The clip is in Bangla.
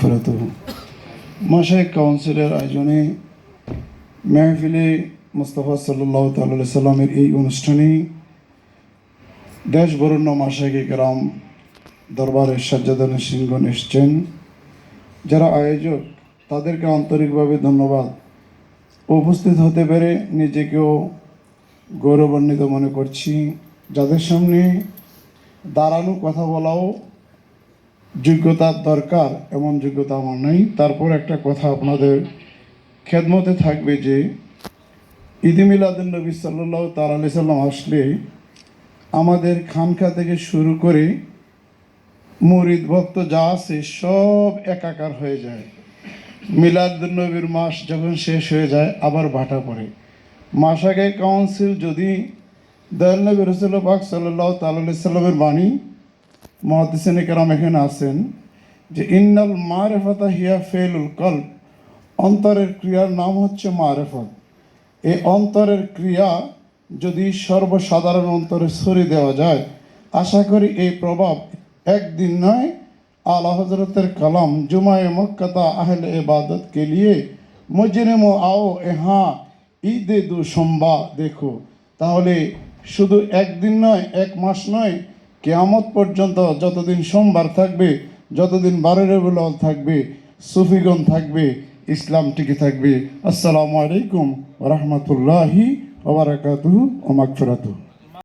ফেরত মাসায় কাউন্সিলের আয়োজনে মেহফিলে মুস্তফা সাল্লাহ তাল্লাহ সাল্লামের এই অনুষ্ঠানে দেশ বরণ্য মাসাকে গ্রাম দরবারের সাজ্জাদান সিংগন এসছেন। যারা আয়োজক, তাদেরকে আন্তরিকভাবে ধন্যবাদ। উপস্থিত হতে পেরে নিজেকেও গৌরবান্বিত মনে করছি। যাদের সামনে দাঁড়ানো কথা বলাও যোগ্যতার দরকার, এমন যোগ্যতা আমার নেই। তারপর একটা কথা আপনাদের খেদমতে থাকবে যে, ঈদে মিলাদুল নবী সাল্লাহ তালি সাল্লাম আসলে আমাদের খানকা থেকে শুরু করে মুরিদ ভক্ত যা আছে সব একাকার হয়ে যায়। মিলাদুল নবীর মাস যখন শেষ হয়ে যায়, আবার ভাটা পড়ে। মাস আগে কাউন্সিল যদি দয়াল নবী রসুল পাক সাল্লাহ তাল্লি সাল্লামের বাণী মহাদিসেন কেরাম এখানে আছেন যে, ইন্নাল মারেফাতা হিয়া ফেলুল কল্প অন্তরের ক্রিয়ার নাম হচ্ছে মারেফত। এই অন্তরের ক্রিয়া যদি সর্বসাধারণ অন্তরে ছড়িয়ে দেওয়া যায়, আশা করি এই প্রভাব একদিন নয়, আল্লাহ হজরতের কালাম জুমায় মক্কাতা আহলে এবাদত কে লিয়ে মো আও এ এহা ঈদে দু সম্বা দেখো। তাহলে শুধু একদিন নয়, এক মাস নয় কেয়ামত পর্যন্ত যতদিন সোমবার থাকবে, যতদিন বারো রেবুল থাকবে, সুফিগণ থাকবে, ইসলাম টিকে থাকবে। আসসালামু আলাইকুম রহমতুল্লাহি ওবরাকাতু ও মাগফিরাতুহু।